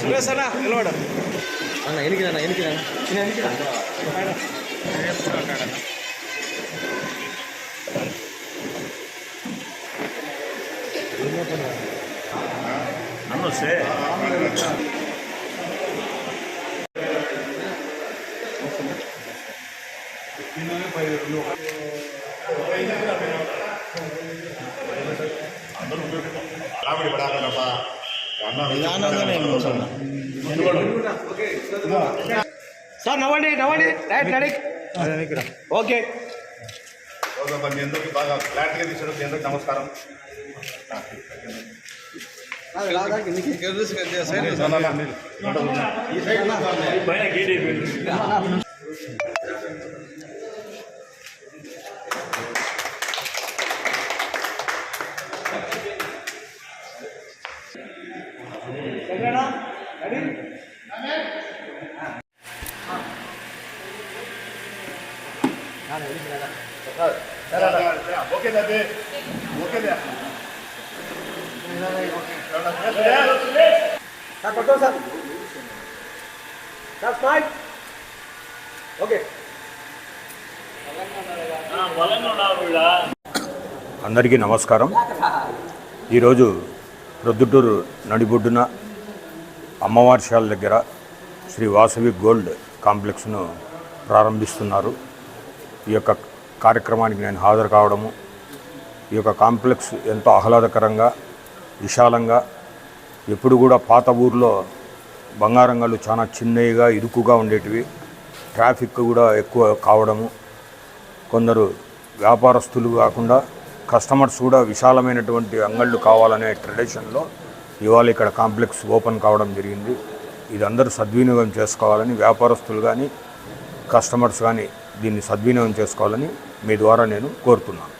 ಸುರೇಶಣ್ಣ ನಿಲ್ವಾಡ ಅಣ್ಣ ಎನಿಕೆ ಅಣ್ಣ ಎನಿಕೆ ಅಣ್ಣ ಎನಿಕೆ ಅಣ್ಣ Thank you. అనొస్తే రాబడి పడాలన్నప్ప సార్ నవ్వండి నవ్వండి. రైట్ రెడీ ఓకే మీ అందరికీ బాగా ఫ్లాట్గా తీసడం మీ అందరికీ నమస్కారం. ఓకే అదే ఓకే సార్ పట్టుకో సార్ సార్ స్మైల్ ఓకే అందరికీ నమస్కారం. ఈరోజు ప్రొద్దుటూరు నడిబొడ్డున అమ్మవార్షాల దగ్గర శ్రీ వాసవి గోల్డ్ కాంప్లెక్స్ను ప్రారంభిస్తున్నారు. ఈ యొక్క కార్యక్రమానికి నేను హాజరు కావడము ఈ యొక్క కాంప్లెక్స్ ఎంతో ఆహ్లాదకరంగా విశాలంగా. ఎప్పుడు కూడా పాత ఊర్లో బంగారంగాలు చాలా చిన్నవిగా ఇరుకుగా ఉండేటివి. ట్రాఫిక్ కూడా ఎక్కువ కావడము. కొందరు వ్యాపారస్తులు కాకుండా కస్టమర్స్ కూడా విశాలమైనటువంటి అంగళ్ళు కావాలనే ట్రెడిషన్లో ఇవాళ ఇక్కడ కాంప్లెక్స్ ఓపెన్ కావడం జరిగింది. ఇది అందరూ సద్వినియోగం చేసుకోవాలని వ్యాపారస్తులు కానీ కస్టమర్స్ కానీ దీన్ని సద్వినియోగం చేసుకోవాలని మీ ద్వారా నేను కోరుతున్నాను.